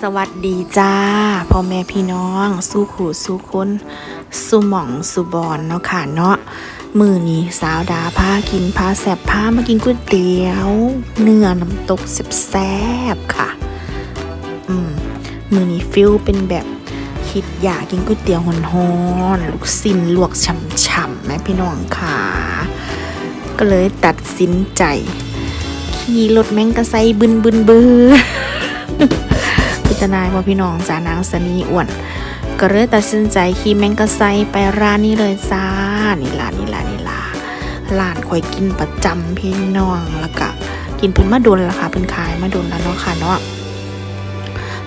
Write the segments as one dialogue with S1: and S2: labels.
S1: สวัสดีจ้าพ่อแม่พี่น้อง สู้ขู่สู้คนสู้หม่องสู้บอนเนาะค่ะเนาะมือนี้สาวดาพากินพาแสบพามากินก๋วยเตี๋ยว เนื้อน้ำตกแซ่บๆค่ะ อืมมือนี้ฟิลเป็นแบบคิดอยากกินก๋วยเตี๋ยวหอนๆลูกสิ้นลวกฉ่ำๆแม่พี่น้องค่ะก็เลยตัดสินใจขี่รถแมงกะไซบึนบึนบือ พิจารณาว่าพี่น้องจานางสนีอ้วนก็เลยตัดสินใจขี่แมงกะไซไปร้านนี้เลยจ้านี่ล่ะนี่ล่ะนี่ล่ะร้านคอยกินประจำพี่น้องแล้วก็กินเพิ่นมาดนละค่ะเพิ่นขายมาดนแล้วเนาะค่ะเนาะ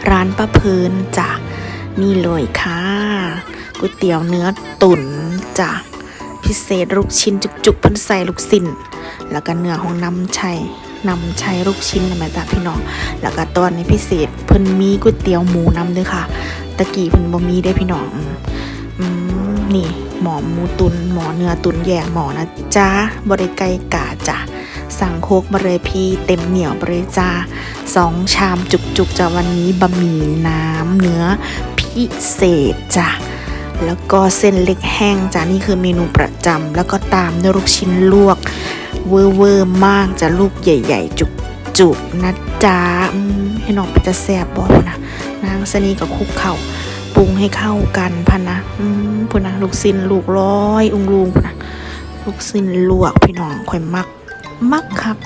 S1: ร้านป้าเพลินจ้ะนี่เลยค่ะก๋วยเตี๋ยวเนื้อตุ๋นจ้ะพิเศษลูกชิ้นจุกๆเพิ่นใส่ลูกสิ้นแล้วก็เนื้อของน้ำชัย นำชัยลูกชิ้นนะแม่จ้าพี่น้อง แล้วก็ตอนนี้พิเศษเพิ่นมีก๋วยเตี๋ยวหมูนำด้วยค่ะ ตะกี้เพิ่นบ่มีได้พี่น้องอนี่หมอหมูตุนหมอเนื้อตุนแยกหมอนะจ้าบริไกกาจ้ะสั่งโคกมาเลยพี่เต็มเหนียวบริจาสองชามจุกๆจ้ะวันนี้บะหมี่น้ำเนื้อพิเศษจ้ะแล้วก็เส้นเล็กแห้งจ้ะนี่คือเมนูประจำแล้วก็ตามด้วยลูกชิ้นลวก เวอร์เวอร์มากจะลูกใหญ่ ๆ จุกๆนะจ๊ะให้น้องไปจะแซ่บบอกนะนางสนีกับคุกเข่าปรุงให้เข้ากันพันนะพูดนะลูกสิ้นลูกร้อย อุ้งลุงพูดนะลูกสิ้นลวกพี่น้องข่อยมัก มักครับ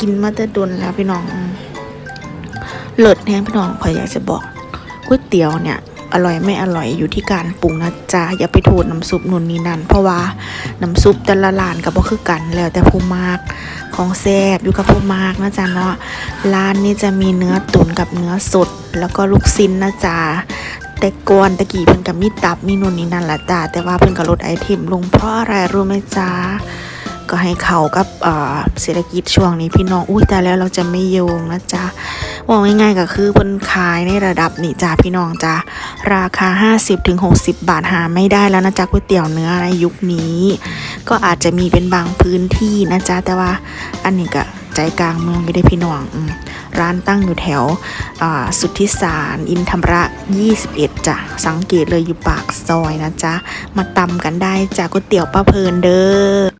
S1: กินมาแต่ดนแล้วพี่น้องเลิศแห้งพี่น้องข่อยอยากจะบอกก๋วยเตี๋ยวเนี่ย อร่อยไม่อร่อยอยู่ที่การปรุงนะจ๊ะอย่าไปโทษน้ำซุปนู่นนี่นั่นเพราะว่าน้ำซุปแต่ละร้านกับบ่คือกันแล้วแต่ผู้มากของแซ่บอยู่กับผู้มากนะจ๊ะเนาะร้านนี้จะมีเนื้อตุ๋นกับเนื้อสด แล้วก็ลูกชิ้นนะจ๊ะแต่ก่อนตะกี้เพิ่นกับมีตับมีนู่นนี่นั่นละจ้าแต่ว่าเพิ่นก็ลดไอเทมลงเพราะอะไรรู้ไหมจ๊ะก็ให้เขากับเศรษฐกิจช่วงนี้พี่น้องอุ้ยแต่แล้วเราจะไม่โยงนะจ๊ะว่าง่ายๆก็คือเพิ่นขายในระดับนี่จ้าพี่น้องจ้า ราคา 50-60 บาทหาไม่ได้แล้วนะจ๊ะก๋วยเตี๋ยวเนื้อในยุคนี้ ก็อาจจะมีเป็นบางพื้นที่นะจ๊ะแต่ว่าอันนี้ก็ใจกลางเมืองไม่ได้พี่น้องอร้านตั้งอยู่แถวอ่าสุทธิสารอินธรรมระ 21จ้ะสังเกตเลยอยู่ปากซอยนะจ๊ะมาตำกันได้จ้ะก๋วยเตี๋ยวป้าเพลินเด้อ